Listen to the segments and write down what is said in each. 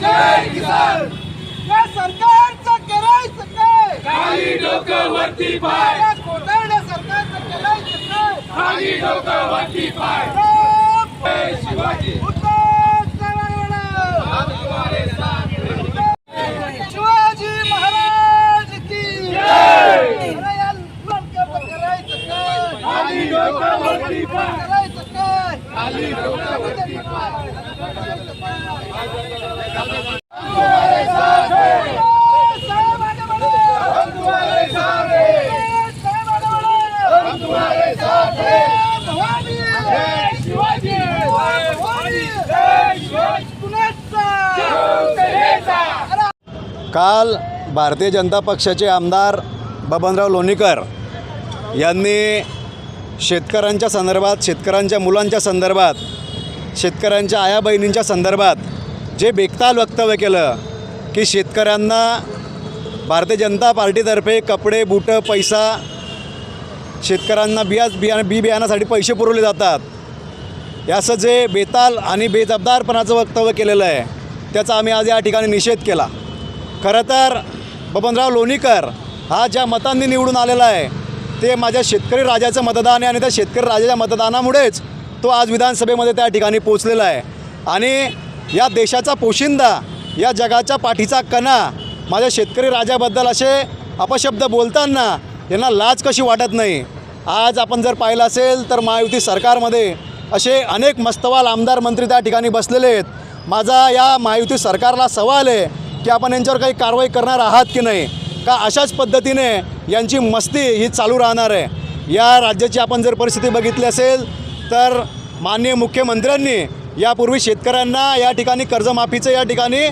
जय या सरकारचं करायचं काय? खाली डोकं वरती पाय. या कोटारड्या सरकारचं करायचं काय? खाली डोकं वरती पाय. राम जय शिवाजी. महाराज की अरे या लोकांचं करायचं काय? खाली डोकं वरती पाय. करायचं काय? खाली डोकं वरती पाय. काल भारतीय जनता पक्षाचे आमदार बबनराव लोणीकर यांनी शेतकऱ्यांच्या संदर्भात शेतकऱ्यांच्या मुलांच्या संदर्भात शेतकऱ्यांच्या आया बहिणींच्या संदर्भात जे बेकताल वक्तव्य केलं की शेतकऱ्यांना भारतीय जनता पार्टीतर्फे कपडे बुटं पैसा शेतकऱ्यांना बिया बिया बी बियाण्यासाठी पैसे पुरवले जातात. याचं जे बेताल आणि बेजबदारपणाचं वक्तव्य केलेलं आहे त्याचा आम्ही आज या ठिकाणी निषेध केला. खरं तर बबनराव लोणीकर हा ज्या मतांनी निवडून आलेला आहे ते माझ्या शेतकरी राजाचं मतदान आहे आणि त्या शेतकरी राजाच्या मतदानामुळेच तो आज विधानसभेमध्ये त्या ठिकाणी पोचलेला आहे. आणि या देशाचा पोशिंदा या जगाच्या पाठीचा कणा माझ्या शेतकरी राजाबद्दल असे अपशब्द बोलताना यांना लाज कशी वाटत नाही? आज आपण जर पाहिलं असेल तर महायुती सरकारमध्ये असे अनेक मस्तवाल आमदार मंत्री त्या ठिकाणी बसलेले आहेत. माझा या महायुती सरकारला सवाल आहे की आपण यांच्यावर काही कारवाई करणार आहात की नाही? का अशाच पद्धतीने यांची मस्ती ही चालू राहणार आहे? या राज्याची आपण जर परिस्थिती बघितली असेल तर माननीय मुख्यमंत्र्यांनी यापूर्वी शेतकऱ्यांना या ठिकाणी कर्जमाफीचं या ठिकाणी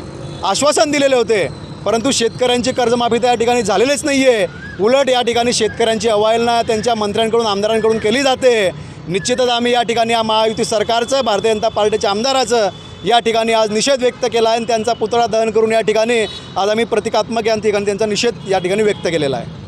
आश्वासन दिलेले होते. परंतु शेतकऱ्यांची कर्जमाफी तर या ठिकाणी झालेलीच नाही आहे उलट या ठिकाणी शेतकऱ्यांची अवहेलना त्यांच्या मंत्र्यांकडून आमदारांकडून केली जाते. निश्चितच आम्ही या ठिकाणी या महायुती सरकारचं भारतीय जनता पार्टीच्या आमदाराचं या ठिकाणी आज निषेध व्यक्त केला आहे आणि त्यांचा पुतळा दहन करून या ठिकाणी आज आम्ही प्रतिकात्मक या ठिकाणी त्यांचा निषेध या ठिकाणी व्यक्त केलेला आहे.